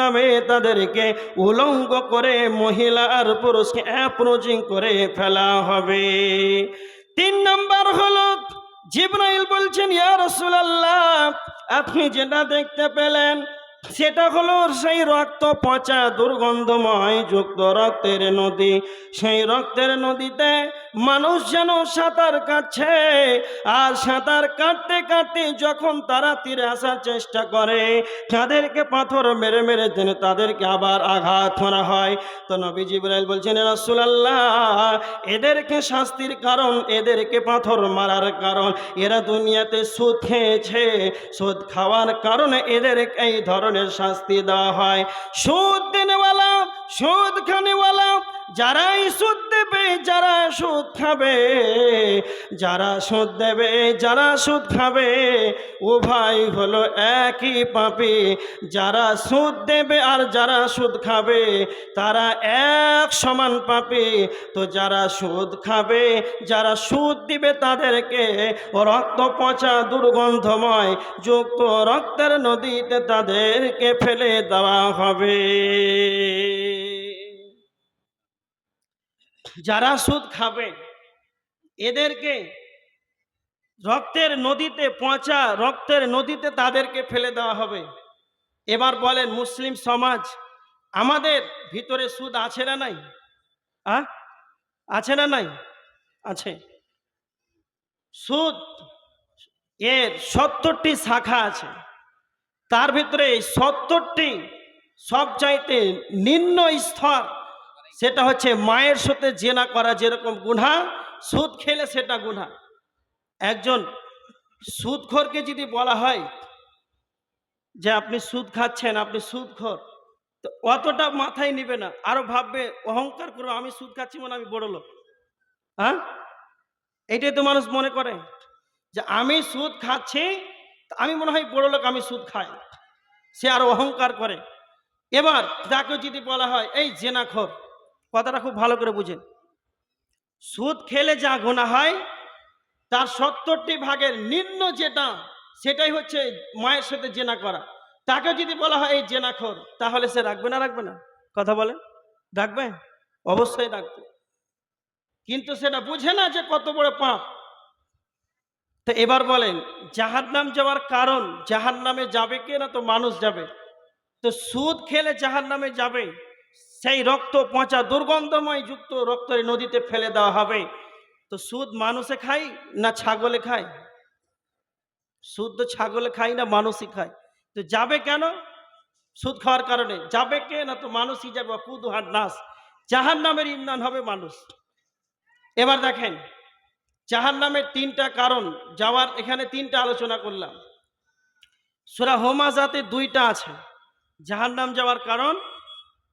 নামে তাদেরকে উলঙ্গ করে মহিলা আর পুরুষকে অ্যাপ্রোচিং করে ফেলা হবে। তিন নম্বর হলো, জিব্রাইল বলছেন, ইয়া রাসূলুল্লাহ, আপনি যেটা দেখতে পেলেন, সেটা হলো সেই রক্ত পচা দুর্গন্ধময় যুক্ত রক্তের নদী। সেই রক্তের নদীতে মানুষ যেন সাঁতার কাটছে, আর সাঁতার কাটতে কাটতে যখন তারা তীরে আসার চেষ্টা করে, তাদেরকে পাথর মেরে মেরে যেন তাদেরকে আবার আঘাত করা হয়। তো নবী জিব্রাইল বলছেন রাসূলুল্লাহ, এদেরকে শাস্তির কারণ, এদেরকে পাথর মারার কারণ, এরা দুনিয়াতে সুদ খেয়েছে। সুদ খাওয়ার কারণে এদেরকে এই ধরনের শাস্তি দেওয়া হয়। সুদ দিনওয়ালা, সুদ খানেওয়ালা, যারাই সুদ যারা সুদ খাবে, যারা সুদ দেবে, যারা সুদ খাবে উভয় হলো একই পাপি। যারা সুদ দেবে আর যারা সুদ খাবে, তারা এক সমান পাপি। তো যারা সুদ খাবে, যারা সুদ দিবে তাদেরকে রক্ত পচা দুর্গন্ধময় যুক্ত রক্তের নদীতে তাদেরকে ফেলে দেওয়া হবে। যারা সুদ খাবে, এদেরকে রক্তের নদীতে, পচা রক্তের নদীতে তাদেরকে ফেলে দেওয়া হবে। এবার বলেন, মুসলিম সমাজ আমাদের ভিতরে সুদ আছে না নাই? আ? আছে না নাই? আছে। সুদ এর সত্তরটি শাখা আছে। তার ভিতরে সত্তরটি সব চাইতে নিম্ন স্তর সেটা হচ্ছে মায়ের সাথে জেনা করা যেরকম গুণা, সুদ খেলে সেটা গুণা। একজন সুদখোরকে যদি বলা হয় যে আপনি সুদ খাচ্ছেন, আপনি সুদখোর, তো অতটা মাথায় নিবে না। আরও ভাববে, অহংকার করো, আমি সুদ খাচ্ছি মানে আমি বড় লোক। হ্যাঁ? এটাই তো মানুষ মনে করে যে আমি সুদ খাচ্ছি আমি মনে হয় বড় লোক, আমি সুদ খাই। সে আরও অহংকার করে। এবার তাকে যদি বলা হয়, এই জেনাখোর কথাটা খুব ভালো করে বুঝেন। সুদ খেলে যা গোনা হয়, তার সত্তরটি ভাগের নিম্ন যেটা, সেটাই হচ্ছে মায়ের সাথে জেনা করা। তাকে যদি বলা হয়, এই জেনাখোর তাহলে সে রাখবে না রাখবে না? কথা বলে রাখবে? অবশ্যই রাখবে। কিন্তু সেটা বুঝে না যে কত বড় পাপ। তো এবার বলেন জাহার নাম যাওয়ার কারণ জাহার নামে যাবে কে না তো মানুষ যাবে। তো সুদ খেলে জাহার নামে যাবে। সেই রক্ত পচা দুর্গন্ধময় যুক্ত রক্তের নদীতে ফেলে দেওয়া হবে। তো সুদ মানুষে খায় না ছাগলে খায়? সুদ তো ছাগলে খায় না মানুষই খায়। তো যাবে কেন? সুদ খাওয়ার কারণে। যাবে কে? না তো মানুষই যাবে। নাস জাহান নামের ইন্ধন হবে মানুষ। এবার দেখেন জাহান নামের তিনটা কারণ যাওয়ার এখানে তিনটা আলোচনা করলাম। সুরা হোমাজাতে দুইটা আছে। জাহান নাম যাওয়ার কারণ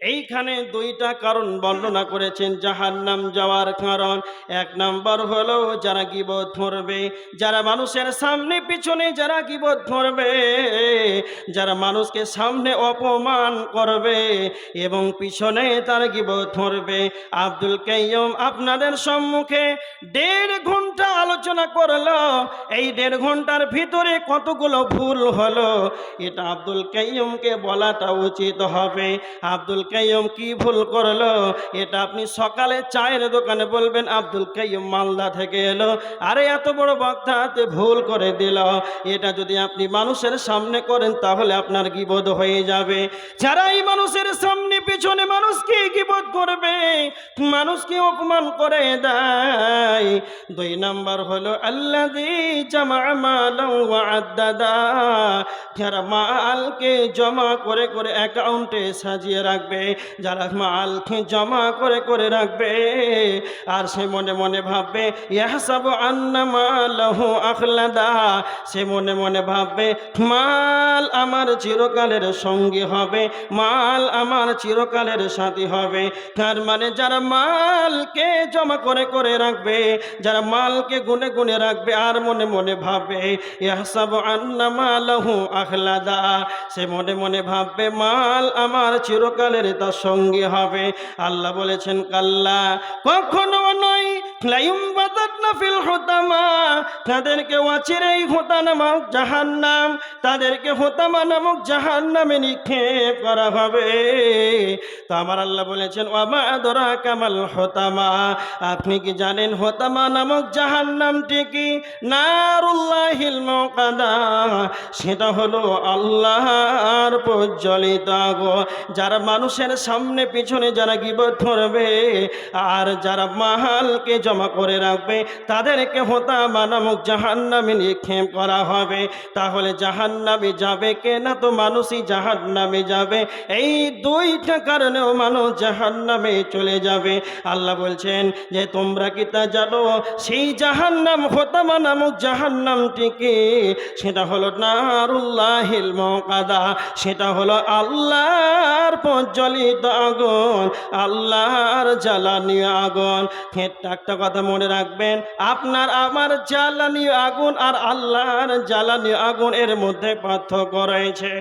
এইখানে দুইটা কারণ বর্ণনা করেছেন জাহান্নাম যাওয়ার কারণ। এক নাম্বার হলো, যারা গিবত ধরবে, যারা মানুষের সামনে পিছনে যারা গিবত ধরবে, যারা মানুষকে সামনে অপমান করবে এবং পিছনে তার গিবত ধরবে। আব্দুল কাইয়ম আপনাদের সম্মুখে দেড় ঘণ্টা আলোচনা করল। এই দেড় ঘণ্টার ভিতরে কতগুলো ভুল হলো, এটা আব্দুল কাইয়মকে বলাটা উচিত হবে। আব্দুল কাইয়ম কি ভুল করল? এটা আপনি সকালে চায়ের দোকানে বলবেন, আব্দুল কাইয়ম মালদা থেকে এলো। আরে, এত বড় বক্তা হাতে ভুল করে দিল। এটা যদি আপনি মানুষের সামনে করেন, তাহলে আপনার গিবোধ হয়ে যাবে। যারা এই মানুষের সামনে পিছনে মানুষকে গিবোধ করবে, মানুষকে অপমান করে দেয়। দুই নাম্বার হলো আল্লাহ জামা আদ্দাদা। যারা মালকে জমা করে করে অ্যাকাউন্টে সাজিয়ে রাখবে, যারা মালকে জমা করে করে রাখবে, আর সে মনে মনে ভাববে, ইয়াহসাব আন্না মালাহু আখলাদা। সে মনে মনে ভাববে, মাল আমার চিরকালের সঙ্গী হবে, মাল আমার চিরকালের সাথী হবে। তার মানে যারা মালকে জমা করে করে রাখবে, যারা মালকে গুনে গুনে রাখবে, আর মনে মনে ভাববে, ইয়াহসাব আন্না মালাহু আখলাদা সে মনে মনে ভাববে, মাল আমার চিরকালের তার সঙ্গী হবে। আল্লাহ বলেছেন, কাল্লা, কখনো নয়। তাদেরকে হোতা নামক জাহান্নাম, তাদেরকে হোতামা নামক জাহান্নামে নিক্ষেপ করা হবে। তো আমার আল্লাহ বলেছেন দরা কামাল হোতামা। আপনি কি জানেন হোতামা নামক জাহান্নামটি কি? নারুল্লাহিল মুকাদা সেটা হলো আল্লাহর প্রজ্বলিত আগো যারা মানুষের সামনে পিছনে যারা গিবত ধরবে আর যারা মাহালকে জমা করে রাখবে, তাদেরকে হোতামা নামক জাহান্নামে নিক্ষেপ করা হবে। তাহলে জাহান্নামে যাবে কে না? তো মানুষই জাহান্নামে যাবে। এই দুইটা কারণেও মানুষ জাহান্নামে চলে যাবে। আল্লাহ বলছেন যে, তোমরা কি তা জানো? সেই জাহান্নাম হোতামা নামক জাহান্নামটিকে, সেটা হলো নারুল্লাহিল মকাদা সেটা হলো আল্লাহর প্রজ্বলিত আগুন, আল্লাহর জ্বালানি আগুন। একটা একটা কথা মনে রাখবেন, আপনার আমার জ্বালানি আগুন আর আল্লাহর জ্বালানি আগুন এর মধ্যে পার্থক্য রয়েছে।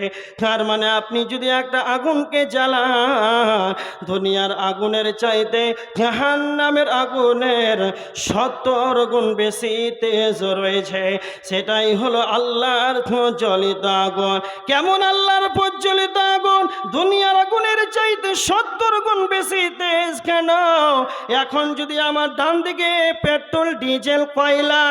তার মানে আপনি যদি একটা আগুনকে জ্বালান, দুনিয়ার আগুনের চাইতে জাহান নামের আগুনের সত্তর গুণ বেশি তেজ রয়েছে। সেটাই হলো আল্লাহর প্রজ্বলিত আগুন। কেমন আল্লাহর প্রজ্বলিত আগুন? দুনিয়ার আগুনের চাইতে সত্তর গুণ বেশি তেজ কেন? এখন যদি আমার ডান দিকে পেট্রোল, ডিজেল, কয়লা,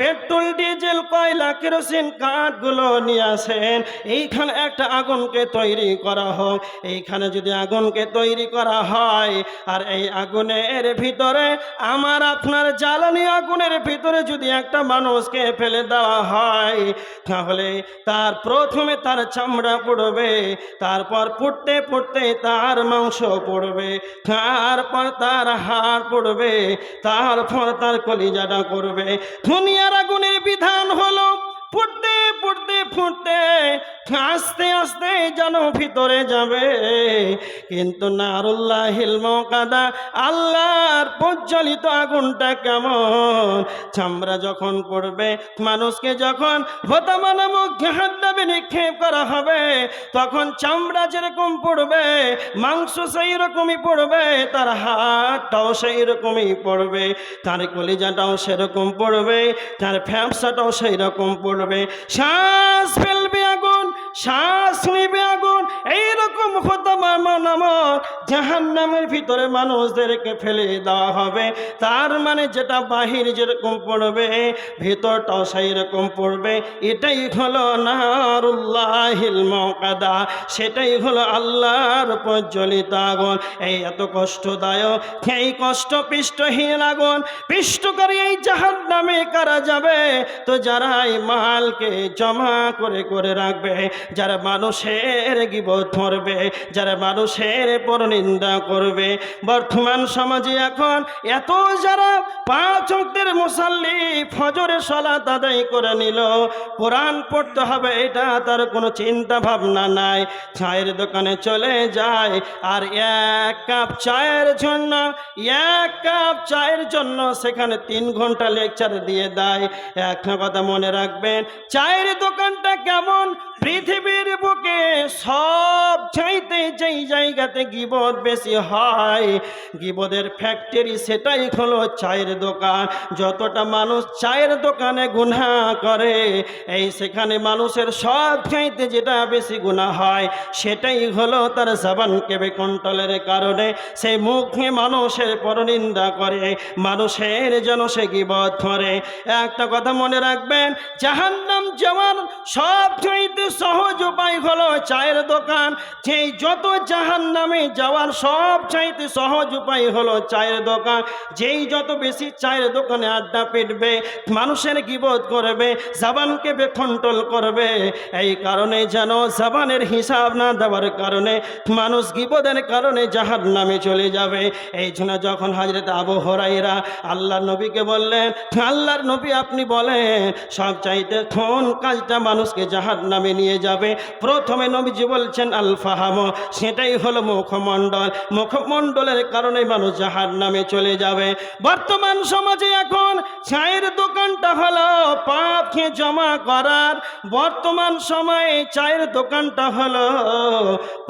পেট্রোল, ডিজেল, কয়লা, কেরোসিন কাঠগুলো নিয়ে আসেন, এইখানে একটা আগুনকে তৈরি করা হোক। এইখানে যদি আগুনকে তৈরি করা হয়, আর এই আগুনের ভিতরে আমার আপনার জ্বালানি আগুনের ভিতরে যদি একটা মানুষকে ফেলে দেওয়া হয়, তাহলে তার প্রথমে তার চামড়া পড়বে, তারপর পড়তে পড়তে তার মাংস পড়বে, তারপর তার হাড় পড়বে, তারপর তার কলিজাটা করবে দুনিয়ার আগুনের বিধান হলো ফুটতে ফুটতে ফুটতে আস্তে আস্তে যেন ভিতরে যাবে। কিন্তু নারুল্লাহিল মকাদা আল্লাহর প্রজ্বলিত আগুনটা কেমন? চামড়া যখন পড়বে, মানুষকে যখন হতামা নামক জাহান্নামে নিক্ষেপ করা হবে, তখন চামড়া যেরকম পড়বে, মাংস সেই রকমই পড়বে, তার হাতটাও সেই রকমই পড়বে, তার কলিজাটাও সেরকম পড়বে, তার ফ্যাপসাটাও সেই রকম পড়বে। শ্বাস ফেলবে শ্বাস নিবে আগুন এইরকম হতামা নামক ভিতরে মানুষদেরকে ফেলে দেওয়া হবে। তার মানে যেটা বাহির যেরকম পড়বে, ভেতরটাও সেই রকম পড়বে। এটাই হলো নারুল্লাহিল মকাদা সেটাই হলো আল্লাহর প্রজ্বলিত আগুন। এই এত কষ্টদায়ক, এই কষ্ট পৃষ্ঠহীন আগুন। পৃষ্ঠ করে এই জাহান নামে কারা যাবে? তো যারা এই মালকে জমা করে করে রাখবে, যারা মানুষের গিবত ধরবে যারা মানুষের পরনিন্দা করবে। বর্তমান সমাজে এখন এত যারা পাঁচ মুসাল্লি ফজরে সলাত আদায় করে নিল, কোরআন পড়তে হবে, এটা তার কোনো চিন্তা ভাবনা নাই। চায়ের দোকানে চলে যায়, আর এক কাপ চায়ের জন্য, এক কাপ চায়ের জন্য সেখানে তিন ঘণ্টা লেকচার দিয়ে দেয়। একটা কথা মনে রাখবেন, চায়ের দোকানটা কেমন? পৃথিবীর বুকে সব চাইতে যেই জায়গাতে গিবদ বেশি হয় গিবদের ফ্যাক্টরি সেটাই হলো চায়ের দোকান। যতটা মানুষ চায়ের দোকানে গুনা করে, এই সেখানে মানুষের সব চাইতে যেটা বেশি গুণা হয়, সেটাই হলো তার জবানকে কন্ট্রোলের কারণে। সেই মুখে মানুষের পরনিন্দা করে, মানুষের যেন সে গিবদ ধরে একটা কথা মনে রাখবেন, জাহান্নাম যাওয়ার সব চাইতে সহজ উপায় হলো চায়ের দোকান। যেই যত যত জাহান নামে যাওয়ার সব চাইতে সহজ উপায় হলো চায়ের দোকান। যেই যত বেশি চায়ের দোকানে আড্ডা পিটবে, মানুষের গিবোধ করবে, জাবানকে বেকন্ট্রোল করবে, এই কারণে যেন জাবানের হিসাব না দেওয়ার কারণে মানুষ গিবোধের কারণে জাহান নামে চলে যাবে। এই জন্য যখন হাজরত আবু হরাইরা আল্লাহ নবীকে বললেন, আল্লাহর নবী আপনি বলেন, সব চাইতে কোন কাজটা মানুষকে জাহান নামে নিয়ে যাবে? প্রথমে নবীজি বলছেন আল ফাহাম সেটাই হলো মুখমণ্ডল। মুখমণ্ডলের কারণে মানুষ জাহান নামে চলে যাবে। বর্তমান সমাজে এখন চায়ের দোকানটা হলো পাপ খেয়ে জমা করার। বর্তমান সময়ে চায়ের দোকানটা হলো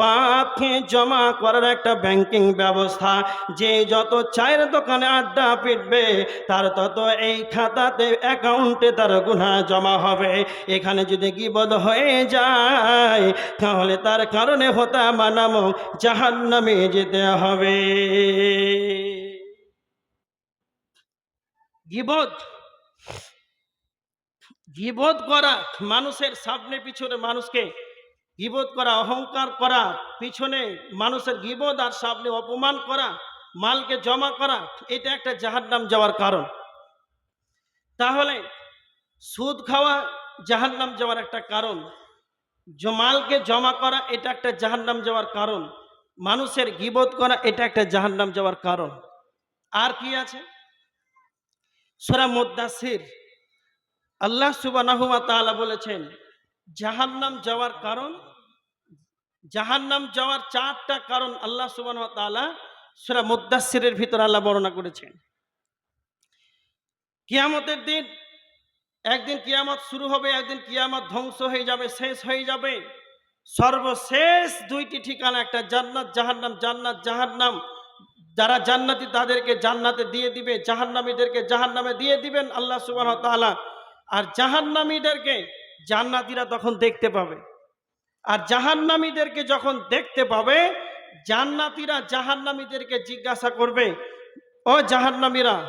পাপ খেয়ে জমা করার একটা ব্যাংকিং ব্যবস্থা। যে যত চায়ের দোকানে আড্ডা পিটবে, তার তত এই খাতাতে অ্যাকাউন্টে তার গুণা জমা হবে। এখানে যদি গিবদ হয়ে যায়, তাহলে তার কারণে হতা মানামো জাহান নামে যেতে হবে। গিবদ গিবদ করা মানুষের সামনে পিছনে মানুষকে, গিবদ করা, অহংকার করা, পিছনে মানুষের গিবদ আর সামনে অপমান করা, মালকে জমা করা, এটা একটা জাহান্নাম যাওয়ার কারণ। তাহলে সুদ খাওয়া জাহান্নাম যাওয়ার একটা কারণ। জ- মালকে জমা করা এটা একটা জাহান্নাম যাওয়ার কারণ। মানুষের গিবদ করা এটা একটা জাহান্নাম যাওয়ার কারণ। আর কি আছে? সোরা মুদাসির আল্লাহ সুবানাহুমা তাআলা বলেছেন, জাহান্নাম যাওয়ার কারণ, জাহান্নাম যাওয়ার চারটা কারণ আল্লাহ সুবাহ তাআলা সুরা মুদাসিরের ভিতর আল্লাহ বর্ণনা করেছেন। কিয়ামতের দিন একদিন কিয়ামত শুরু হবে, একদিন কিয়ামত ধ্বংস হয়ে যাবে, শেষ হয়ে যাবে। সর্বশেষ দুইটি ঠিকানা, একটা জান্নাত, জাহান্নাম জান্নাত, জাহান্নাম। যারা জান্নাতি, তাদেরকে জান্নাতে দিয়ে দিবে, জাহান্নামীদেরকে জাহান্নামে দিয়ে দিবেন আল্লাহ সুবাহ তাআলা। আর জাহান্নামীদেরকে জান্নাতীরা তখন দেখতে পাবে। আর জাহান্নামীদেরকে যখন দেখতে পাবে, জান্নাতীরা জাহান্নামীদেরকে জিজ্ঞাসা করবে, ও জাহান্নামীরা,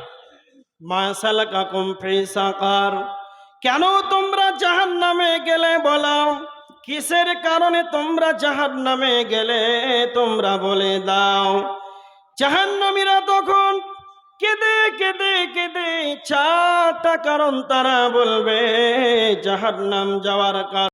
মাসালাকাকুম ফি সাকার। কেন তোমরা জাহান নামে গেলে বলাও কিসের কারণে তোমরা জাহান নামে গেলে? তোমরা বলে দাও। জাহান্নামীরা তখন কেঁদে কেঁদে কেঁদে চারটা কারণ তারা বলবে, জাহান্নাম যাওয়ার কারণ